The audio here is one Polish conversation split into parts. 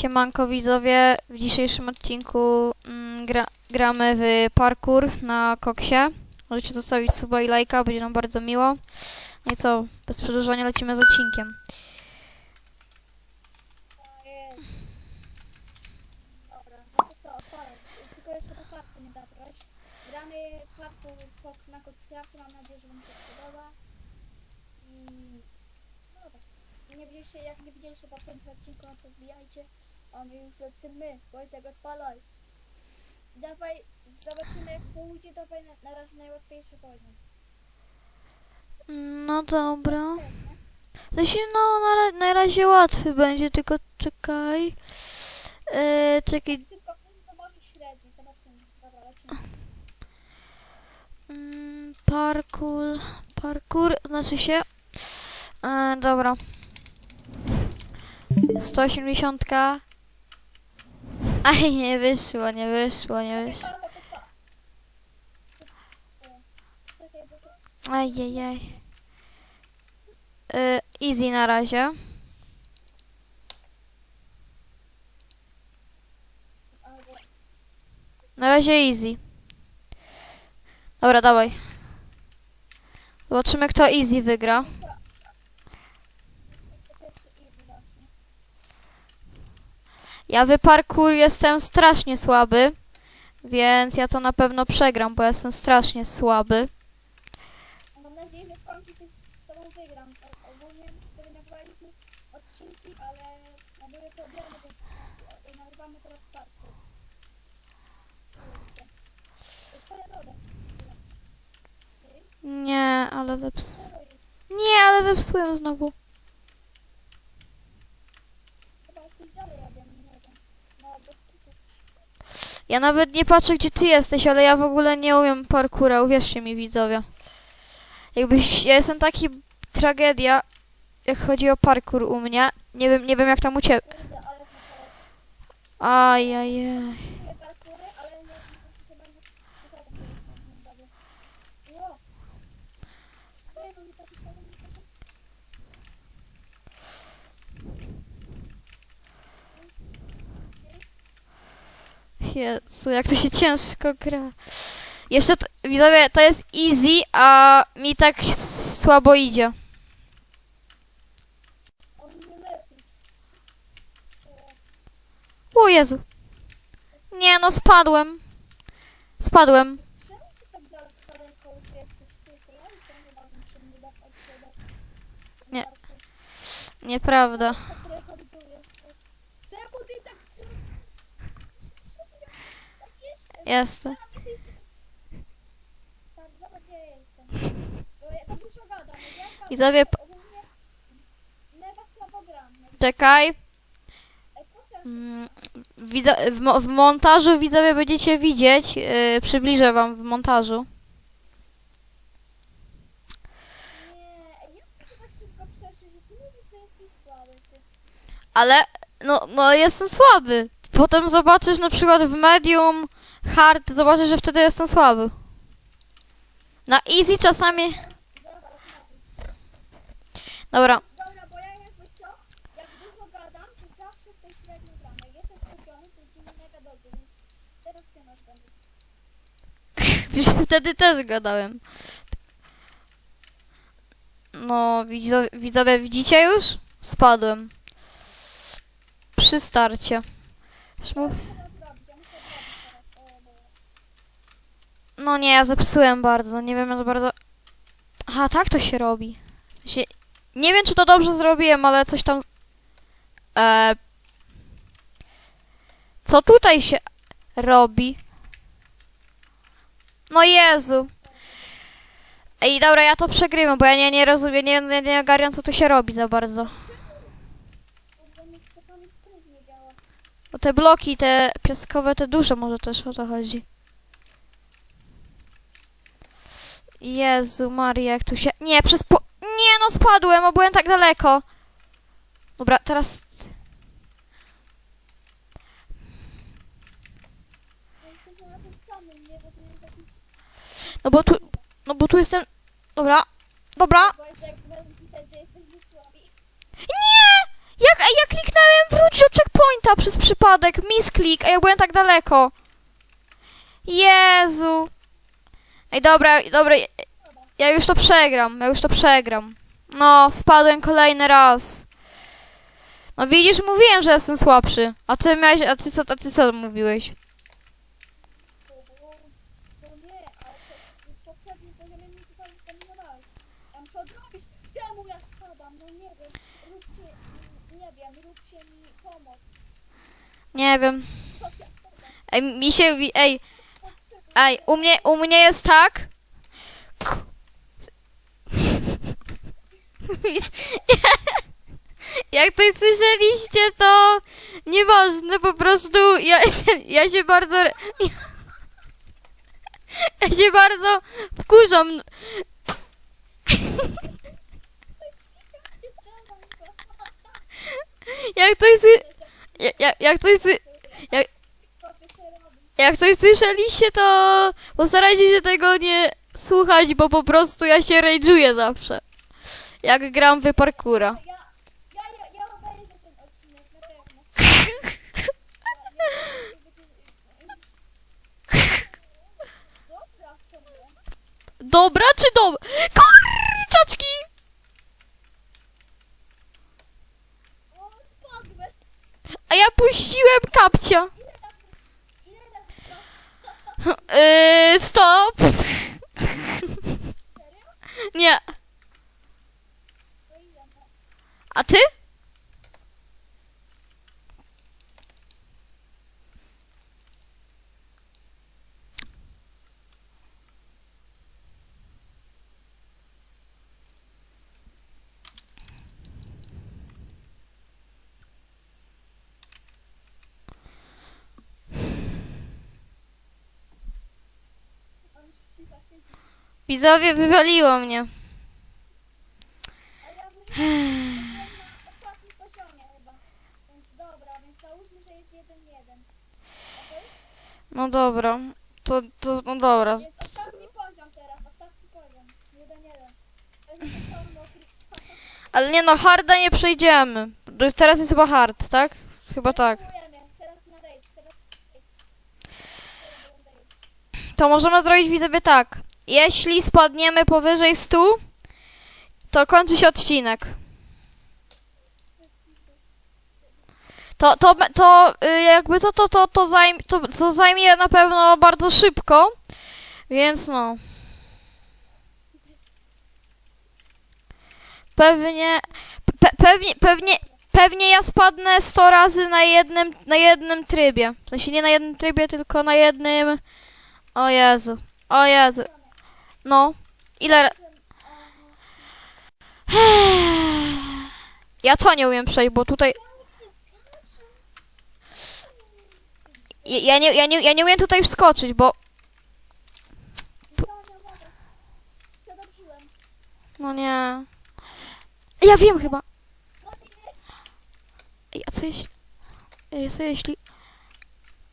Siemanko widzowie, w dzisiejszym odcinku mm, gra, gramy w parkour na koksie. Możecie zostawić suba i lajka, będzie nam bardzo miło. No i co, bez przedłużania lecimy z odcinkiem. Na Coxcrafcie, mam nadzieję, że wam się podoba. I... No widzieliście, jak nie widzieliście poprzednich odcinków, no to wbijajcie. A my już lecimy. Wojtek, odpalaj. Dawaj, zobaczymy jak pójdzie, dawaj na, na razie najłatwiejszy poziom. No dobra. Sensie, no na, ra- na razie łatwy będzie, tylko czekaj. Yy, czekaj. Szybko to może średni, zobaczymy. Dobra, lecimy. Mm, parkour, parkour, znaczy się. E, dobra. 180. Aj, nie wyszło, nie wyszło, nie wyszło. Ajajaj. E, easy na razie. Na razie easy. Dobra, dawaj. Zobaczymy, kto easy wygra. To pierwszy easy właśnie. Ja w parkour jestem strasznie słaby, więc ja to na pewno przegram, bo jestem strasznie słaby. Mam nadzieję, że w końcu coś z tobą wygram. O- Ogólnie sobie nagrywaliśmy odcinki, ale no były problemy, więc nagrywamy teraz parku. To twoja droga. Nie, ale zeps... Nie, ale zepsułem znowu. Chyba coś dalej jadę, nie wiem. No, bez kitu. Ja nawet nie patrzę, gdzie ty jesteś, ale ja w ogóle nie umiem parkoura, uwierzcie mi widzowie. Jakbyś... Ja jestem taki tragedia, jak chodzi o parkour u mnie. Nie wiem, nie wiem jak tam u ciebie. Ajajaj. te parkury, ale nie wiem, czy chyba nie... nie tak, że jestem dobry. Ło! Nie, no nie zapisałem niczego. Jezu, jak to się ciężko gra. Jeszcze, to, widzowie, to jest easy, a mi tak słabo idzie. Nie. O Jezu. Nie, no spadłem. Spadłem. Czemu ty tak daleko daleko już jesteś ty? To ja myślałem, że bardzo się nie da tak się Nie. Nieprawda. Tak daleko tu jesteś. Czemu ty tak... Tak jest? Jestem. Tak, zobacz gdzie ja jestem. Bo ja tak dużo gadam, nie? Ja Widzowie, p- ogólnie mega słabo gram. nie? czekaj. Ej, po co? Mm, Widzo w, w montażu widzowie będziecie widzieć. Yy, przybliżę wam w montażu. Ale, no, no jestem słaby. Potem zobaczysz na przykład w medium, hard, zobaczysz, że wtedy jestem słaby. Na easy czasami... Dobra, bo ja jakby co, jak dużo gadam, to zawsze gram. Jak jestem skupiony, to mega dobrze, więc teraz ty masz będę. Wtedy też gadałem. No, widzowie, widzowie, widzicie już? Spadłem. Przy starcie. Dobra. No nie, ja zepsułem bardzo. Nie wiem, za bardzo... Aha, tak to się robi. Sensie, nie wiem, czy to dobrze zrobiłem, ale coś tam... E... Co tutaj się robi? No Jezu. Ej, dobra, ja to przegrywam, bo ja nie, nie rozumiem, nie, nie, nie ogarniam, co tu się robi za bardzo. Bo te bloki, te piaskowe, te duże może też o to chodzi. Jezu Maria, jak tu się... Nie, przez po... Nie, no spadłem, bo byłem tak daleko. Dobra, teraz... No bo tu... No bo tu jestem... Dobra, dobra. Nie! Jak, ja kliknąłem wrócić do checkpointa przez przypadek. Misklik, a ja byłem tak daleko. Jezu. Ej, dobra, dobra. ja- już to przegram, ja już to przegram. No, spadłem kolejny raz. No widzisz, mówiłem, że jestem słabszy. A ty miałeś, a ty co, a ty co mówiłeś? Ja spadam? No nie wiem. Nie wiem, róbcie mi pomoc. Nie wiem. To. Ej, mi się, ej, ej, u mnie, u mnie jest tak. Jak coś słyszeliście, to nieważne, po prostu ja, ja się bardzo, ja się bardzo wkurzam. Jak coś, sły- jak, jak, coś, sły- jak, jak coś słyszeliście, to postarajcie się tego nie słuchać, bo po prostu ja się rage'uję zawsze. Jak gram w parkura. Ja, ja, ja, ja obejrzę ten odcinek na pewno. Ja, ja, Dobra. Dobra czy dobra? Kurczaczki! O, spadłem. A ja puściłem kapcia. Yy, stop. Nie. A ty? on siła siedzi. Widzowie wywaliło mnie. A ja byłem na ostatnim poziomie chyba. Więc dobra, więc załóżmy, że jest 1-1. Okej? No dobra. To, to, no dobra. Więc ostatni poziom teraz, ostatni poziom. 1-1. Weźmy ten cały mokry. Ale nie no, harda nie przejdziemy. Teraz jest chyba hard, tak? Chyba tak. To możemy zrobić widzowie tak. Jeśli spadniemy powyżej 100, to kończy się odcinek. To, to, to y, jakby to, to, to, to, zajm, to, to zajmie na pewno bardzo szybko, więc no. Pewnie, pe, pewnie, pewnie, pewnie ja spadnę 100 razy na jednym, na jednym trybie. W sensie nie na jednym trybie, tylko na jednym... O Jezu, o Jezu. No, ile... Ja to nie umiem przejść, bo tutaj... Ja, nie, ja, nie, ja nie umiem tutaj wskoczyć, bo... No nie... Ja wiem chyba. Ej, a co jeśli... Co jeśli...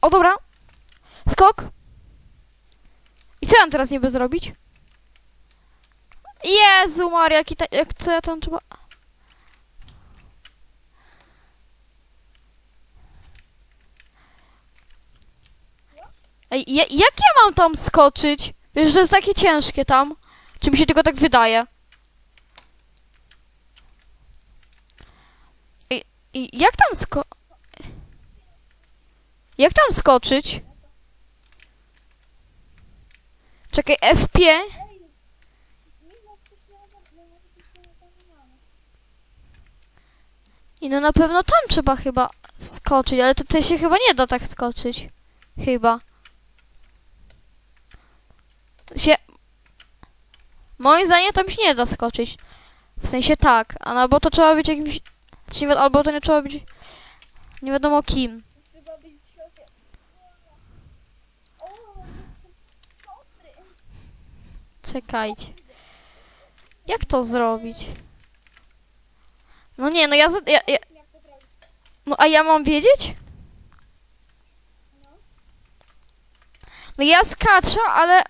O, dobra. Skok. I co mam teraz niby zrobić? Jezu Maria, jaki ta... Jak, co ja tam trzeba... Ej, ja, jak ja mam tam skoczyć? Wiesz, że jest takie ciężkie tam. Czy mi się tylko tak wydaje? Ej, jak tam sko... Jak tam skoczyć? Czekaj, F5? Ej. Mimo coś nie ogarniamy. Mimo coś nie ogarniamy. I no na pewno tam trzeba chyba skoczyć, ale tutaj się chyba nie da tak skoczyć. Chyba. Się... Moim zdaniem tam się nie da skoczyć. W sensie tak, a no bo to trzeba być jakimś... Albo to nie trzeba być... Nie wiadomo kim. Czekajcie. Jak to zrobić? No nie, no ja, ja, ja... To? No a ja mam wiedzieć? No. Ja skaczę, ale...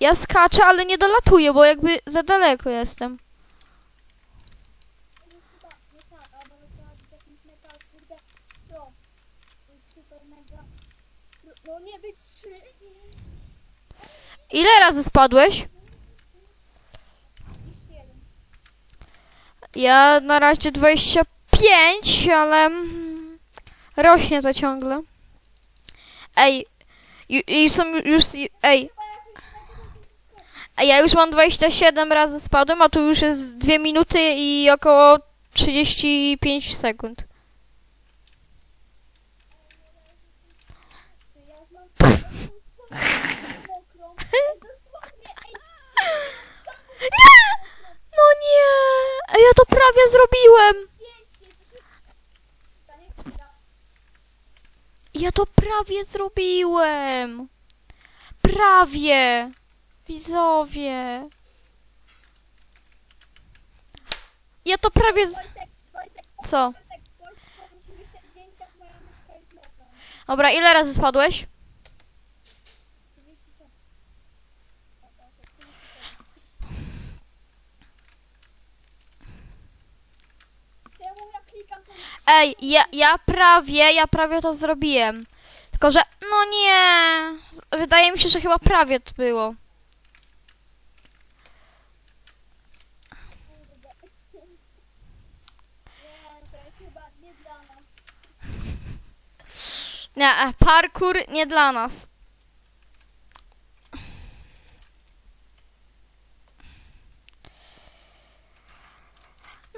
Ja skaczę, ale nie dolatuję, bo jakby za daleko jestem. No tak, albo trzeba metal, kurde. super mega. No nie. Ile razy spadłeś? Jeszcze jeden. Ja na razie 25, ale mm, rośnie to ciągle. Ej, i są już, ej, ej, ja już mam 27 razy spadłem, a tu już jest 2 minuty i około 35 sekund. To ja już mam taką mokrą. Ej, Dosłownie, ej, Nie! No nie! Ej, ja to prawie zrobiłem! Ja to prawie zrobiłem! Prawie! Widzowie! Ja to prawie... Z... Co? Dobra, ile razy spadłeś? 37. Dobra, to 37. Czemu ja klikam to Ej, ja, ja prawie, ja prawie to zrobiłem. Tylko, że... No nie! Wydaje mi się, że chyba prawie to było. Nie, e, parkour nie dla nas.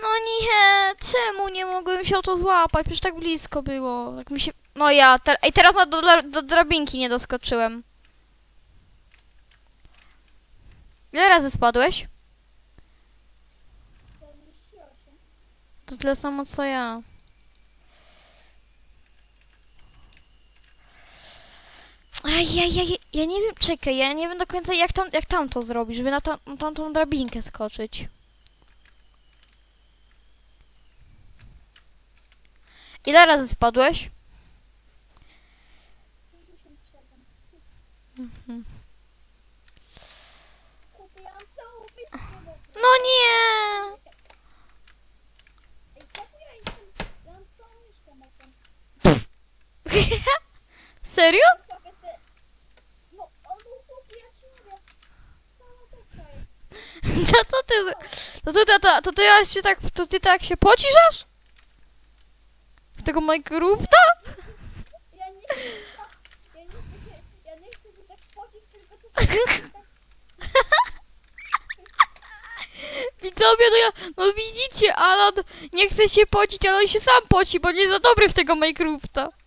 No nie, czemu nie mogłem się o to złapać? Przecież tak blisko było. Tak mi się... No ja, te... Ej, teraz na do, do, drabinki nie doskoczyłem. Ile razy spadłeś? 48. To tyle samo co ja. Ja, ja, ja, ja nie wiem, czekaj, ja nie wiem do końca jak tam, jak tam to zrobić, żeby na, tam, na tamtą drabinkę skoczyć. Ile razy spadłeś? 57. Kupiłam całą myszkę mokrą. No nie! Serio? No. To, to ty, to ty, to, to, to ty aż się tak, to ty tak się pocisz? W tego Minecrafta? Ja nie chcę, ja nie chcę się, ja nie chcę się tak pocić, tylko to tak... Widzowie, no ja, no widzicie, Alan nie chce się pocić, ale on się sam poci, bo nie jest za dobry w tego Minecrafta.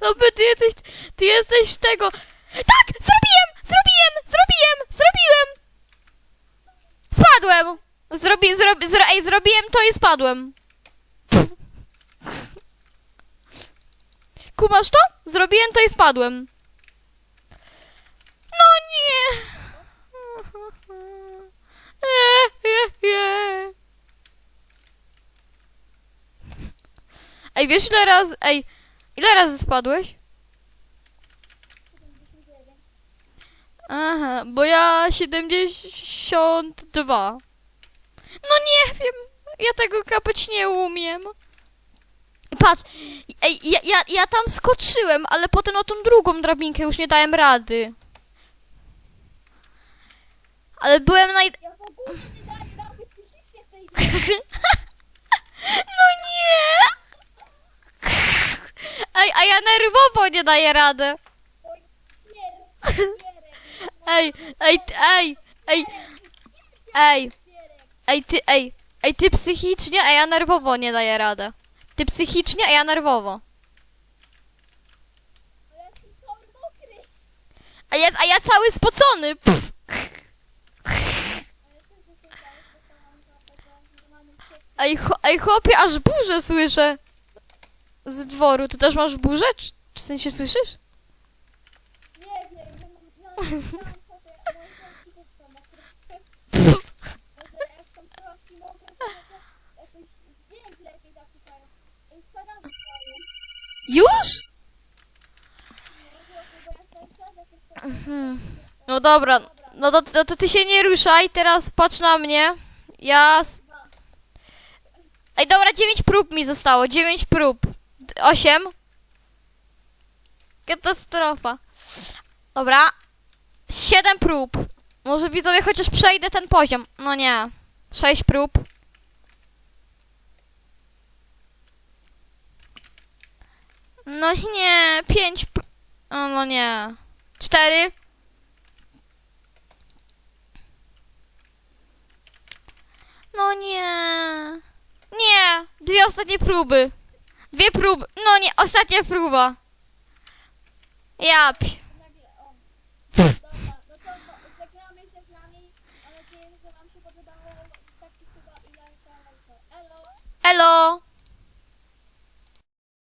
No ty jesteś, ty jesteś z tego. Tak, zrobiłem, zrobiłem, zrobiłem, zrobiłem. Spadłem. Zrobi, zrobi, zro, ej, zrobiłem to i spadłem. Kumasz to? Zrobiłem to i spadłem. No nie. Ej, wiesz ile razy... Ej, ile razy spadłeś? Aha, bo ja 72. No nie wiem, ja tego kapać nie umiem. Patrz, ej, ja, ja, ja tam skoczyłem, ale potem na tą drugą drabinkę już nie dałem rady. Ale byłem naj... Ja w ogóle nie daję rady psychicznie w tej grze. No nie! Ej, a ja nerwowo nie daję rady. Oj, nie, nie, Ej, ej, ej, ej, ej, ej, ty, ej, ej, ty psychicznie, a ja nerwowo nie daję radę. Ty psychicznie, a ja nerwowo. A ja, a ja cały spocony. Ej, ej, chłopie, aż burzę słyszę. Z dworu. Ty też masz burzę? Czy, czy w sensie słyszysz? Już? No dobra, no to, to, to ty się nie ruszaj, teraz patrz na mnie Ja... Ej, dobra, 9 prób mi zostało. 9 prób. 8. Katastrofa. Dobra. 7 prób. Może widzowie chociaż przejdę ten poziom. No nie. 6 prób. No nie. 5 pr- o, No nie. 4. No nie. Nie. Dwie ostatnie próby. Dwie próby. No nie, ostatnia próba. Ja pi- Nagle, o. Dobra, no to no, żegnamy się z nami. Mam